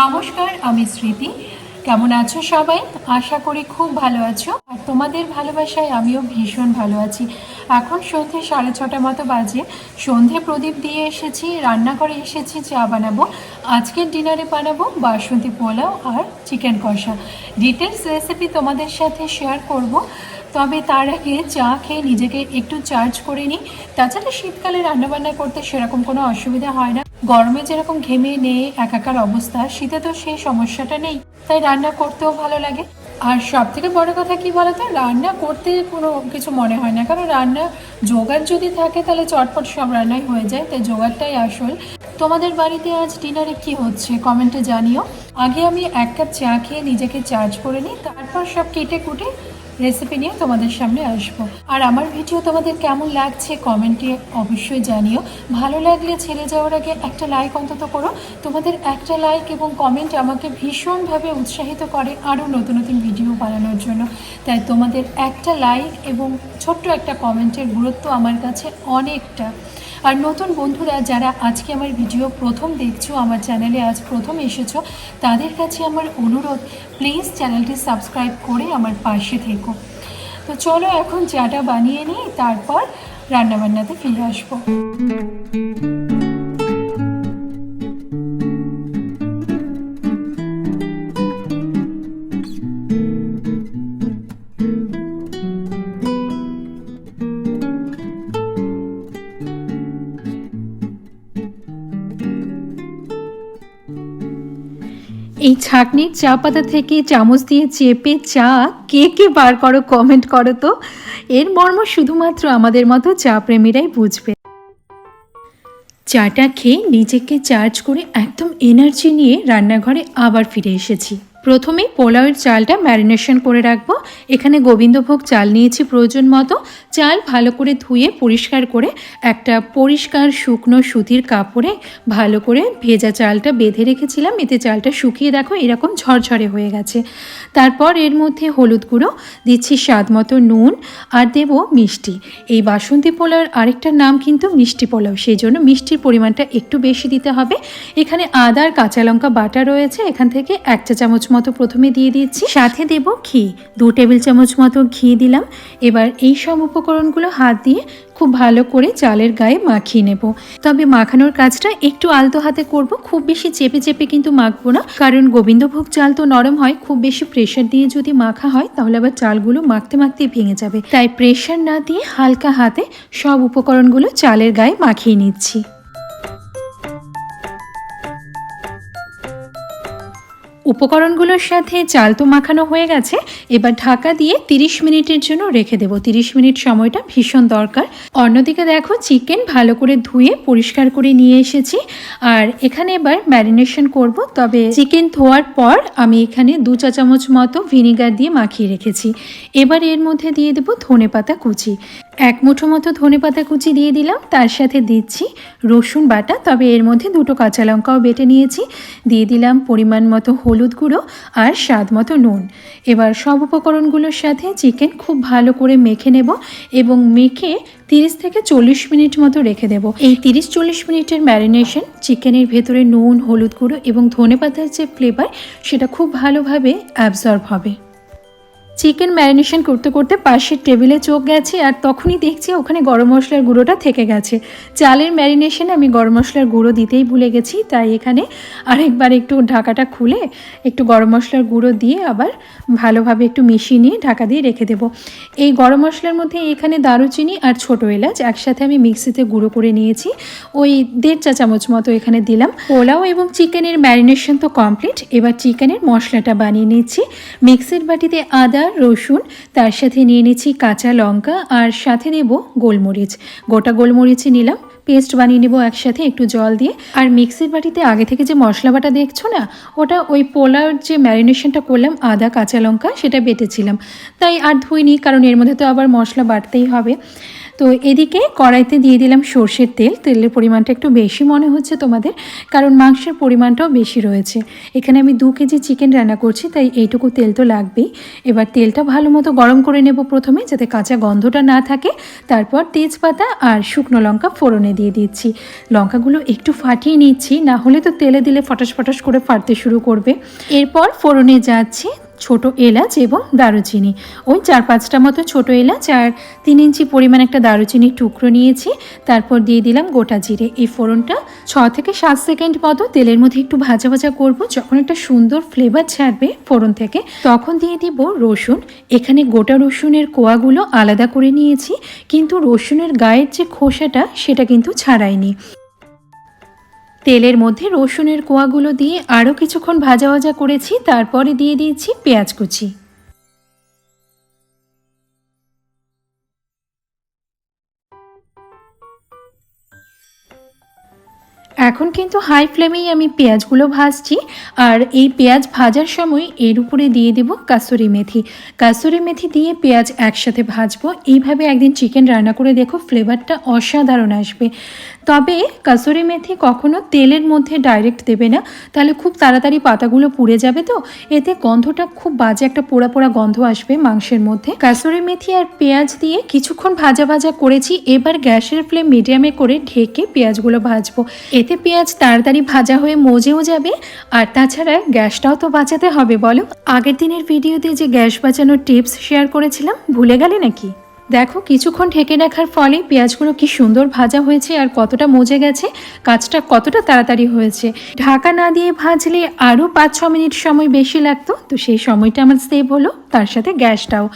নমস্কার আমি স্মৃতি। কেমন আছো সবাই? আশা করি খুব ভালো আছো। তোমাদের ভালোবাসায় আমিও ভীষণ ভালো আছি। এখন সন্ধে সাড়ে ছটা মতো বাজে। সন্ধে প্রদীপ দিয়ে এসেছি রান্নাঘরে এসেছি, চা বানাবো। আজকের ডিনারে বানাবো বাসন্তী পোলাও আর চিকেন কষা। ডিটেলস রেসিপি তোমাদের সাথে শেয়ার করব। তবে তার আগে চা খেয়ে নিজেকে একটু চার্জ করে নিই। তাছাড়া শীতকালে রান্নাবান্না করতে সেরকম কোনো অসুবিধা হয় না। গরমে যেরকম ঘেমে নেই একাকার অবস্থা, শীতে তো সেই সমস্যাটা নেই। তাই রান্না করতেও ভালো লাগে। আর সব থেকে বড় কথা কি বলতো? রান্না করতে কোনো কিছু মনে হয় না। কারণ রান্না জোগাড় যদি থাকে, তাহলে চটপট সব রান্নাই হয়ে যায়। তাই জোগাড়টাই আসল। তোমাদের বাড়িতে আজ ডিনারে কি হচ্ছে? কমেন্টে জানিও। আগে আমি এক কাপ চা খেয়ে নিজেকে চার্জ করে নিই, তারপর সব কেটে কুটে রেসিপি নিয়ে তোমাদের সামনে আসব। আর আমার ভিডিও তোমাদের কেমন লাগছে কমেন্টে অবশ্যই জানিও। ভালো লাগলে ছেড়ে যাওয়ার আগে একটা লাইক অন্তত করো। তোমাদের একটা লাইক এবং কমেন্ট আমাকে ভীষণভাবে উৎসাহিত করে আরও নতুন নতুন ভিডিও বানানোর জন্য। তাই তোমাদের একটা লাইক এবং ছোট্ট একটা কমেন্টের গুরুত্ব আমার কাছে অনেকটা। আর নতুন বন্ধুরা, যারা আজকে আমার ভিডিও প্রথম দেখছ, আমার চ্যানেলে আজ প্রথম এসেছ, তাদের কাছে আমার অনুরোধ প্লিজ চ্যানেলটি সাবস্ক্রাইব করে আমার পাশে থেকো। তো চলো এখন চাটা বানিয়ে নিই তারপর রান্নাবান্নাতে ফিরে আসব। এই ছাঁকনির চা পাতা থেকে চামচ দিয়ে চেপে চা কে কে বার করো কমেন্ট করো তো। এর মর্ম শুধুমাত্র আমাদের মতো চা প্রেমীরাই বুঝবে। চাটা খেয়ে নিজেকে চার্জ করে একদম এনার্জি নিয়ে রান্নাঘরে আবার ফিরে এসেছি। প্রথমেই পোলাওয়ের চালটা ম্যারিনেশন করে রাখব। এখানে গোবিন্দভোগ চাল নিয়েছি প্রয়োজন মতো। চাল ভালো করে ধুয়ে পরিষ্কার করে একটা পরিষ্কার শুকনো সুতির কাপড়ে ভালো করে ভেজা চালটা বেঁধে রেখেছিলাম। এতে চালটা শুকিয়ে দেখো এরকম ঝরঝরে হয়ে গেছে। তারপর এর মধ্যে হলুদ গুঁড়ো, দিচ্ছি স্বাদ মতো নুন আর দেব মিষ্টি। এই বাসন্তী পোলাওর আরেকটা নাম কিন্তু মিষ্টি পোলাও, সেই জন্য মিষ্টির পরিমাণটা একটু বেশি দিতে হবে। এখানে আদার কাঁচা লঙ্কা বাটা রয়েছে। এখান থেকে এক চা চামচ মতো প্রথমে দিয়ে দিচ্ছি সাথে দেব ঘি। দু টেবিল চামচ মতো ঘি দিলাম। এবার এই সব উপকরণগুলো হাত দিয়ে খুব ভালো করে চালের গায়ে মাখিয়ে নেব। তবে মাখানোর কাজটা একটু আলতো হাতে করব। খুব বেশি চেপে চেপে কিন্তু মাখবো না। কারণ গোবিন্দভোগ চাল তো নরম হয়। খুব বেশি প্রেশার দিয়ে যদি মাখা হয়, তাহলে আবার চালগুলো মাখতে মাখতে ভেঙে যাবে। তাই প্রেশার না দিয়ে হালকা হাতে সব উপকরণগুলো চালের গায়ে মাখিয়ে নিচ্ছি। উপকরণগুলোর সাথে চাল তো মাখানো হয়ে গেছে। এবার ঢাকা দিয়ে 30 মিনিটের জন্য রেখে দেবো। 30 মিনিট সময়টা ভীষণ দরকার। অন্যদিকে দেখো, চিকেন ভালো করে ধুয়ে পরিষ্কার করে নিয়ে এসেছি। আর এখানে এবার ম্যারিনেশন করব, তবে চিকেন ধোয়ার পর আমি এখানে দু চা চামচ মতো ভিনিগার দিয়ে মাখিয়ে রেখেছি। এবার এর মধ্যে দিয়ে দেবো ধনে পাতা কুচি। এক মুঠো মতো ধনে পাতা কুচি দিয়ে দিলাম, তার সাথে দিচ্ছি রসুন বাটা, তবে এর মধ্যে দুটো কাঁচা লঙ্কাও বেটে নিয়েছি। দিয়ে দিলাম পরিমাণ মতো হলুদ গুঁড়ো আর স্বাদ মতো নুন। এবার সব উপকরণগুলোর সাথে চিকেন খুব ভালো করে মেখে নেব এবং মেখে তিরিশ থেকে চল্লিশ মিনিট মতো রেখে দেবো। এই তিরিশ চল্লিশ মিনিটের ম্যারিনেশন, চিকেনের ভেতরে নুন, হলুদ গুঁড়ো এবং ধনে পাতার যে ফ্লেভার সেটা খুব ভালোভাবে অ্যাবজর্ব হবে। চিকেন ম্যারিনেশন করতে করতে পাশের টেবিলে চোখ গেছে আর তখনই দেখছি ওখানে গরম মশলার গুঁড়োটা থেকে গেছে। চালের ম্যারিনেশনে আমি গরম মশলার গুঁড়ো দিতেই ভুলে গেছি, তাই এখানে আরেকবার একটু ঢাকাটা খুলে একটু গরম মশলার গুঁড়ো দিয়ে আবার ভালোভাবে একটু মিশিয়ে নিয়ে ঢাকা দিয়ে রেখে দেবো। এই গরম মশলার মধ্যে এখানে দারুচিনি আর ছোটো এলাচ একসাথে আমি মিক্সিতে গুঁড়ো করে নিয়েছি। ওই দেড় চা চামচ মতো এখানে দিলাম। পোলাও এবং চিকেনের ম্যারিনেশন তো কমপ্লিট। এবার চিকেনের মশলাটা বানিয়ে নিচ্ছি। মিক্সির বাটিতে আদা রসুন, তার সাথে নিয়ে নিচ্ছি কাঁচা লঙ্কা আর সাথে নেব গোলমরিচ। গোটা গোলমরিচই নিলাম, পেস্ট বানিয়ে নেব একসাথে একটু জল দিয়ে। আর মিক্সির বাটিতে আগে থেকে যে মশলা বাটা দেখছ না, ওটা ওই পোলার যে ম্যারিনেশনটা করলাম, আদা, কাঁচা লঙ্কা, সেটা বেটেছিলাম। তাই আর ধুইনি, কারণ এর মধ্যে তো আবার মশলা বাটতেই হবে। তো এদিকে কড়াইতে দিয়ে দিলাম সর্ষের তেল। তেলের পরিমাণটা একটু বেশি মনে হচ্ছে তোমাদের, কারণ মাংসের পরিমাণটাও বেশি রয়েছে। এখানে আমি দু কেজি চিকেন রান্না করছি, তাই এইটুকু তেল তো লাগবেই। এবার তেলটা ভালো মতো গরম করে নেব প্রথমে, যাতে কাঁচা গন্ধটা না থাকে। তারপর তেজপাতা আর শুকনো লঙ্কা ফোড়নে দিয়ে দিচ্ছি। লঙ্কাগুলো একটু ফাটিয়ে নিচ্ছি, না হলে তো তেলে দিলে ফটাস ফটাস করে ফাটতে শুরু করবে। এরপর ফোড়নে যাচ্ছে ছোট এলাচ এবং দারুচিনি। ওই চার পাঁচটা মতো ছোট এলাচ আর তিন ইঞ্চি পরিমাণ একটা দারুচিনির টুকরো নিয়েছি। তারপর দিয়ে দিলাম গোটা জিরে। এই ফোড়নটা ছ থেকে সাত সেকেন্ড মতো তেলের মধ্যে একটু ভাজা ভাজা করব। যখন একটা সুন্দর ফ্লেভার ছাড়বে ফোড়ন থেকে, তখন দিয়ে দিব রসুন। এখানে গোটা রসুনের কোয়াগুলো আলাদা করে নিয়েছি, কিন্তু রসুনের গায়ের যে খোসাটা, সেটা কিন্তু ছাড়াইনি। তেলের মধ্যে রসুনের কোয়াগুলো দিয়ে আরও কিছুক্ষণ ভাজা ভাজা করেছি, তারপরে দিয়ে দিয়েছি পেঁয়াজ কুচি। এখন কিন্তু হাই ফ্লেমেই আমি পেঁয়াজগুলো ভাজছি, আর এই পেঁয়াজ ভাজার সময় এর উপরে দিয়ে দেব কাসুরি মেথি। কাসুরি মেথি দিয়ে পেঁয়াজ একসাথে ভাজবো। এইভাবে একদিন চিকেন রান্না করে দেখো ফ্লেভারটা অসাধারণ আসবে। তবে কাসুরি মেথি কখনো তেলের মধ্যে ডাইরেক্ট দেবে না। তাহলে খুব তাড়াতাড়ি পাতাগুলো পুড়ে যাবে তো। এতে গন্ধটা খুব বাজে একটা পোড়া পোড়া গন্ধ আসবে মাংসের মধ্যে। কাসুরি মেথি আর পেঁয়াজ দিয়ে কিছুক্ষণ ভাজা ভাজা করেছি। এবার গ্যাসের ফ্লেম মিডিয়ামে করে ঢেকে পেঁয়াজগুলো ভাজবো। এতে পেঁয়াজ তাড়াতাড়ি ভাজা হয়ে মজেও যাবে। আর তাছাড়া গ্যাসটাও তো বাঁচাতে হবে, বলো। আগের দিনের ভিডিওতে যে গ্যাস বাঁচানোর টিপস শেয়ার করেছিলাম, ভুলে গেলে নাকি? দেখো, কিছুক্ষণ ঢেকে রাখার ফলে পেঁয়াজগুলো কি সুন্দর ভাজা হয়েছে আর কতটা মজে গেছে, কাজটা কতটা তাড়াতাড়ি হয়েছে। ঢাকা না দিয়ে ভাজলে আরও পাঁচ ছ মিনিট সময় বেশি লাগতো, তো সেই সময়টা আমার সেভ হলো, তার সাথে গ্যাসটাও।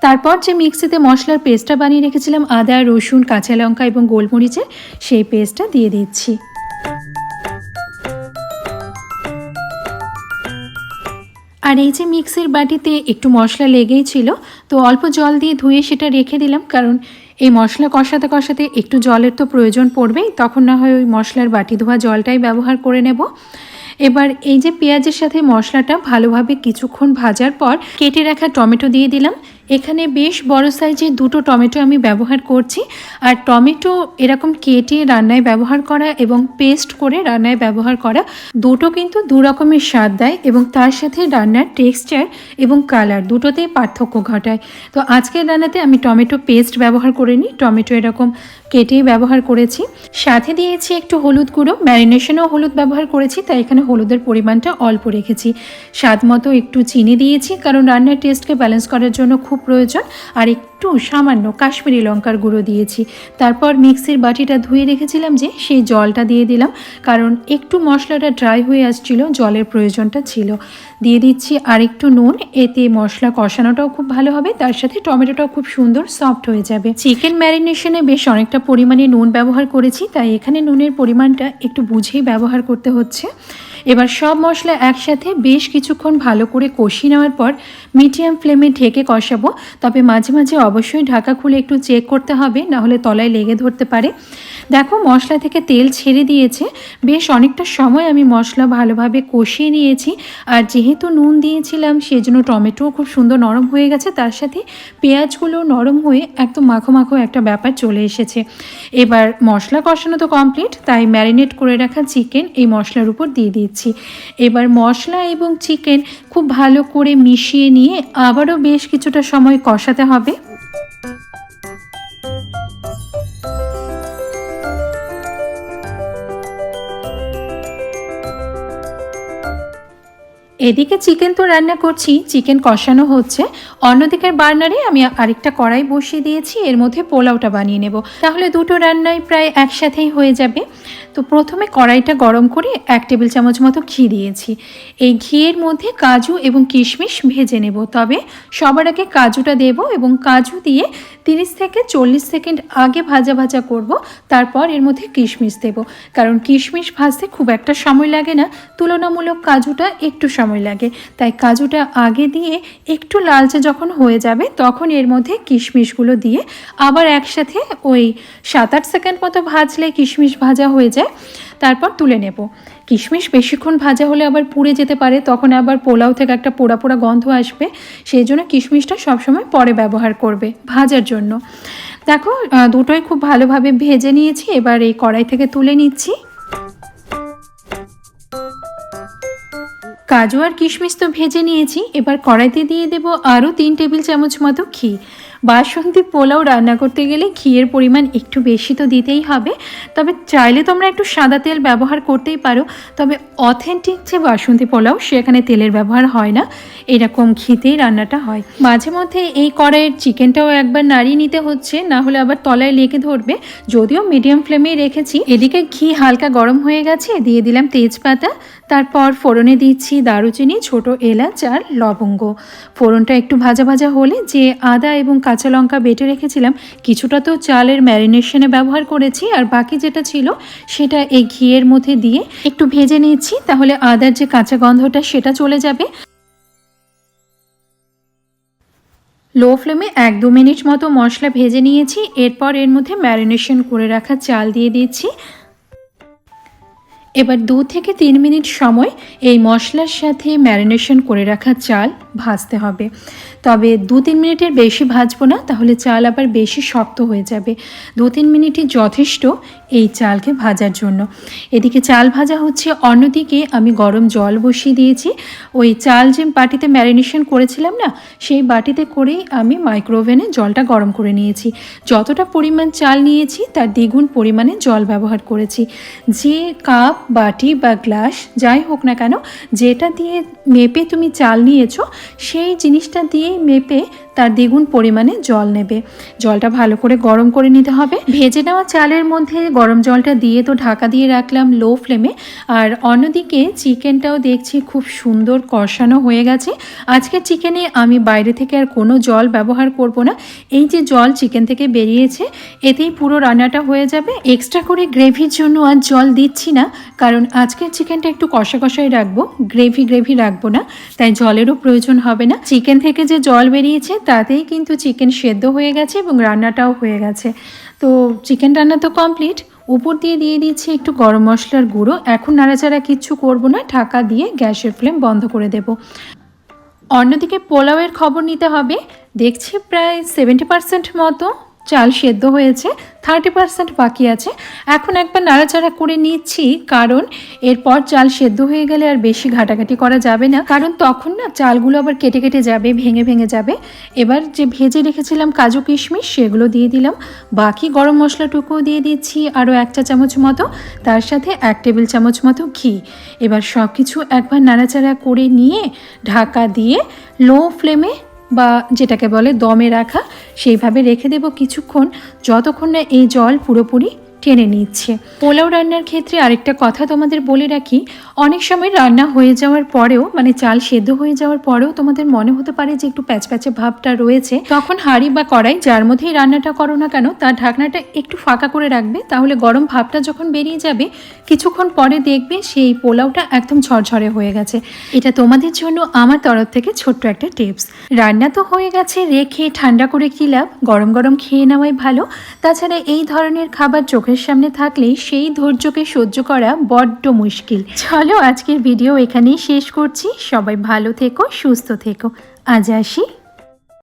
তারপর যে মিক্সিতে মশলার পেস্টটা বানিয়ে রেখেছিলাম, আদা, রসুন, কাঁচা লঙ্কা এবং গোলমরিচের, সেই পেস্টটা দিয়ে দিচ্ছি। আর এই যে মিক্সির বাটিতে একটু মশলা লেগেই ছিল, তো অল্প জল দিয়ে ধুয়ে সেটা রেখে দিলাম, কারণ এই মশলা কষাতে কষাতে একটু জলের তো প্রয়োজন পড়বেই, তখন না হয় ওই মশলার বাটি ধোয়া জলটাই ব্যবহার করে নেব। এবার এই যে পেঁয়াজের সাথে মশলাটা ভালোভাবে কিছুক্ষণ ভাজার পর কেটে রাখা টমেটো দিয়ে দিলাম এখানে বেশ বড় সাইজের দুটো টমেটো আমি ব্যবহার করছি। আর টমেটো এরকম কেটে রান্নায় ব্যবহার করা এবং পেস্ট করে রান্নায় ব্যবহার করা দুটো কিন্তু দু রকমের স্বাদ দেয় এবং তার সাথে রান্নার টেক্সচার এবং কালার দুটোতেই পার্থক্য ঘটায়। তো আজকের রান্নাতে আমি টমেটো পেস্ট ব্যবহার করিনি টমেটো এরকম কেটেই ব্যবহার করেছি। সাথে দিয়েছি একটু হলুদ গুঁড়ো। ম্যারিনেশনেও হলুদ ব্যবহার করেছি, তাই এখানে হলুদের পরিমাণটা অল্প রেখেছি। স্বাদ মতো একটু চিনি দিয়েছি, কারণ রান্নার টেস্টকে ব্যালেন্স করার জন্য খুব প্রয়োজন। আর একটু সামান্য কাশ্মীরি লঙ্কার গুঁড়ো দিয়েছি। তারপর মিক্সির বাটিটা ধুয়ে রেখেছিলাম যে সেই জলটা দিয়ে দিলাম। কারণ একটু মশলাটা ড্রাই হয়ে আসছিল, জলের প্রয়োজনটা ছিল। দিয়ে দিচ্ছি আর একটু নুন। এতে মশলা কষানোটাও খুব ভালো হবে। তার সাথে টমেটোটাও খুব সুন্দর সফট হয়ে যাবে। চিকেন ম্যারিনেশনে বেশ অনেকটা পরিমাণে নুন ব্যবহার করেছি। তাই এখানে নুনের পরিমাণটা একটু বুঝেই ব্যবহার করতে হচ্ছে। এবার সব মশলা একসাথে বেশ কিছুক্ষণ ভালো করে কষিয়ে নেওয়ার পর মিডিয়াম ফ্লেমে ঢেকে কষাবো। তবে মাঝে মাঝে অবশ্যই ঢাকা খুলে একটু চেক করতে হবে নাহলে তলায় লেগে ধরতে পারে। দেখো, মশলা থেকে তেল ছেড়ে দিয়েছে। বেশ অনেকটা সময় আমি মশলা ভালোভাবে কষিয়ে নিয়েছি। আর যেহেতু নুন দিয়েছিলাম, সেজন্য টমেটোও খুব সুন্দর নরম হয়ে গেছে। তার সাথে পেঁয়াজগুলো নরম হয়ে একদম মাখো মাখো একটা ব্যাপার চলে এসেছে। এবার মশলা কষানো তো কমপ্লিট তাই ম্যারিনেট করে রাখা চিকেন এই মশলার উপর দিয়ে দিচ্ছি এবার মশলা এবং চিকেন খুব ভালো করে মিশিয়ে নিয়ে আবারও বেশ কিছুটা সময় কষাতে হবে। এদিকে চিকেন তো রান্না করছি, চিকেন কষানো হচ্ছে। অন্যদিকের বার্নারে আমি আরেকটা কড়াই বসিয়ে দিয়েছি, এর মধ্যে পোলাওটা বানিয়ে নেব। তাহলে দুটো রান্নাই প্রায় একসাথেই হয়ে যাবে। তো প্রথমে কড়াইটা গরম করে এক টেবিল চামচ মতো ঘি দিয়েছি। এই ঘিয়ের মধ্যে কাজু এবং কিশমিশ ভেজে নেব। তবে সবার আগে কাজুটা দেব এবং কাজু দিয়ে তিরিশ থেকে চল্লিশ সেকেন্ড আগে ভাজা ভাজা করব, তারপর এর মধ্যে কিশমিশ দেব। কারণ কিশমিশ ভাজতে খুব একটা সময় লাগে না, তুলনামূলক কাজুটা একটু সময় লাগে। তাই কাজুটা আগে দিয়ে একটু লালচে যখন হয়ে যাবে, তখন এর মধ্যে কিশমিশগুলো দিয়ে আবার একসাথে ওই সাত আট সেকেন্ড মতো ভাজলে কিশমিশ ভাজা হয়ে যায়, তারপর তুলে নেব। কিশমিশ বেশিক্ষণ ভাজা হলে আবার পুড়ে যেতে পারে, তখন আবার পোলাও থেকে একটা পোড়া পোড়া গন্ধ আসবে, সেই জন্য কিশমিশটা সবসময় পরে ব্যবহার করবে ভাজার জন্য। দেখো দুটোই খুব ভালোভাবে ভেজে নিয়েছি, এবার এই কড়াই থেকে তুলে নিচ্ছি। কাজু আর কিশমিশ তো ভেজে নিয়েছি, এবার কড়াইতে দিয়ে দেব আরও তিন টেবিল চামচ মতো ঘি। বাসন্তী পোলাও রান্না করতে গেলে ঘিয়ের পরিমাণ একটু বেশি তো দিতেই হবে। তবে চাইলে তোমরা একটু সাদা তেল ব্যবহার করতেই পারো। তবে অথেন্টিক যে বাসন্তী পোলাও, সেখানে তেলের ব্যবহার হয় না। এরকম ঘিতেই রান্নাটা হয়। মাঝে মধ্যে এই কড়াইয়ের চিকেনটাও একবার নাড়িয়ে নিতে হচ্ছে, না হলে আবার তলায় লেগে ধরবে। যদিও মিডিয়াম ফ্লেমে রেখেছি। এদিকে ঘি হালকা গরম হয়ে গেছে, দিয়ে দিলাম তেজপাতা। তারপর ফোড়নে দিচ্ছি দারুচিনি, ছোট এলাচ আর লবঙ্গ। ফোড়নটা একটু ভাজা ভাজা হলে যে আদা এবং কাঁচা লঙ্কা বেটে রেখেছিলাম, কিছুটা তো চালের ম্যারিনেশনে ব্যবহার করেছি আর বাকি যেটা ছিল সেটা এই ঘিয়ের মধ্যে দিয়ে একটু ভেজে নিচ্ছি, তাহলে আদার যে কাঁচা গন্ধটা সেটা চলে যাবে। লো ফ্লেমে এক দু মিনিট মতো মশলা ভেজে নিয়েছি, এরপর এর মধ্যে ম্যারিনেশন করে রাখা চাল দিয়ে দিচ্ছি। এবার দু থেকে তিন মিনিট সময় এই মশলার সাথে ম্যারিনেশন করে রাখা চাল। ভাজতে হবে। তবে দু তিন মিনিটের বেশি ভাজবো না, তাহলে চাল আবার বেশি শক্ত হয়ে যাবে। দু তিন মিনিটই যথেষ্ট এই চালকে ভাজার জন্য। এদিকে চাল ভাজা হচ্ছে অন্যদিকে আমি গরম জল বসিয়ে দিয়েছি। ওই চাল যে বাটিতে ম্যারিনেশন করেছিলাম না, সেই বাটিতে করেই আমি মাইক্রোওভেনে জলটা গরম করে নিয়েছি। যতটা পরিমাণ চাল নিয়েছি, তার দ্বিগুণ পরিমাণে জল ব্যবহার করেছি। যে কাপ, বাটি বা গ্লাস, যাই হোক না কেন, যেটা দিয়ে মেপে তুমি চাল নিয়েছো সেই জিনিসটা দিয়েই মেপে তার দ্বিগুণ পরিমাণে জল নেবে। জলটা ভালো করে গরম করে নিতে হবে। ভেজে নেওয়া চালের মধ্যে গরম জলটা দিয়ে তো ঢাকা দিয়ে রাখলাম লো ফ্লেমে আর অন্যদিকে চিকেনটাও দেখছি খুব সুন্দর কষানো হয়ে গেছে। আজকের চিকেনে আমি বাইরে থেকে আর কোনো জল ব্যবহার করব না। এই যে জল চিকেন থেকে বেরিয়েছে, এতেই পুরো রান্নাটা হয়ে যাবে। এক্সট্রা করে গ্রেভির জন্য আর জল দিচ্ছি না, কারণ আজকের চিকেনটা একটু কষা কষাই রাখব। গ্রেভি গ্রেভি রাখব না, তাই জলেরও প্রয়োজন হবে না। চিকেন থেকে যে জল বেরিয়েছে, তাতেই কিন্তু চিকেন সেদ্ধ হয়ে গেছে এবং রান্নাটাও হয়ে গেছে। তো চিকেন রান্না তো কমপ্লিট উপর দিয়ে দিয়ে দিচ্ছি একটু গরম মশলার গুঁড়ো। এখন নাড়াচাড়া কিচ্ছু করব না। ঢাকা দিয়ে গ্যাসের ফ্লেম বন্ধ করে দেব। অন্যদিকে পোলাওয়ের খবর নিতে হবে। দেখছি প্রায় সেভেন্টি পার্সেন্ট মতো চাল সেদ্ধ হয়েছে থার্টি পার্সেন্ট বাকি আছে। এখন একবার নাড়াচাড়া করে নিচ্ছি, কারণ এরপর চাল সেদ্ধ হয়ে গেলে আর বেশি ঘাটাঘাটি করা যাবে না। কারণ তখন না চালগুলো আবার কেটে কেটে যাবে, ভেঙে ভেঙে যাবে। এবার যে ভেজে রেখেছিলাম কাজু কিশমিশ, সেগুলো দিয়ে দিলাম। বাকি গরম মশলাটুকুও দিয়ে দিচ্ছি, আরও এক চা চামচ মতো। তার সাথে এক টেবিল চামচ মতো ঘি। এবার সব কিছু একবার নাড়াচাড়া করে নিয়ে ঢাকা দিয়ে লো ফ্লেমে বা যেটাকে বলে দমে রাখা সেইভাবে রেখে দেব কিছুক্ষণ। যতক্ষণ না এই জল পুরোপুরি টেনে নিচ্ছে। পোলাও রান্নার ক্ষেত্রে আরেকটা কথা তোমাদের বলে রাখি, অনেক সময় রান্না হয়ে যাওয়ার পরেও মানে চাল সেদ্ধ হয়ে যাওয়ার পরেও তোমাদের মনে হতে পারে যে একটু প্যাচ প্যাচে ভাবটা রয়েছে। তখন হাঁড়ি বা কড়াই যার মধ্যেই রান্নাটা করো না কেন, তার ঢাকনাটা একটু ফাঁকা করে রাখবে, তাহলে গরম ভাবটা যখন বেরিয়ে যাবে, কিছুক্ষণ পরে দেখবে সেই পোলাওটা একদম ঝরঝরে হয়ে গেছে। এটা তোমাদের জন্য আমার তরফ থেকে ছোট্ট একটা টিপস। রান্না তো হয়ে গেছে, রেখে ঠান্ডা করে কি লাভ? গরম গরম খেয়ে নেওয়াই ভালো। তাছাড়া এই ধরনের খাবার চোখের সামনে থাকলেই সেই ধৈর্যকে সহ্য করা বড্ড মুশকিল। চলো আজকের ভিডিও এখানেই শেষ করছি। সবাই ভালো থেকো, সুস্থ থেকো। আজ আসি।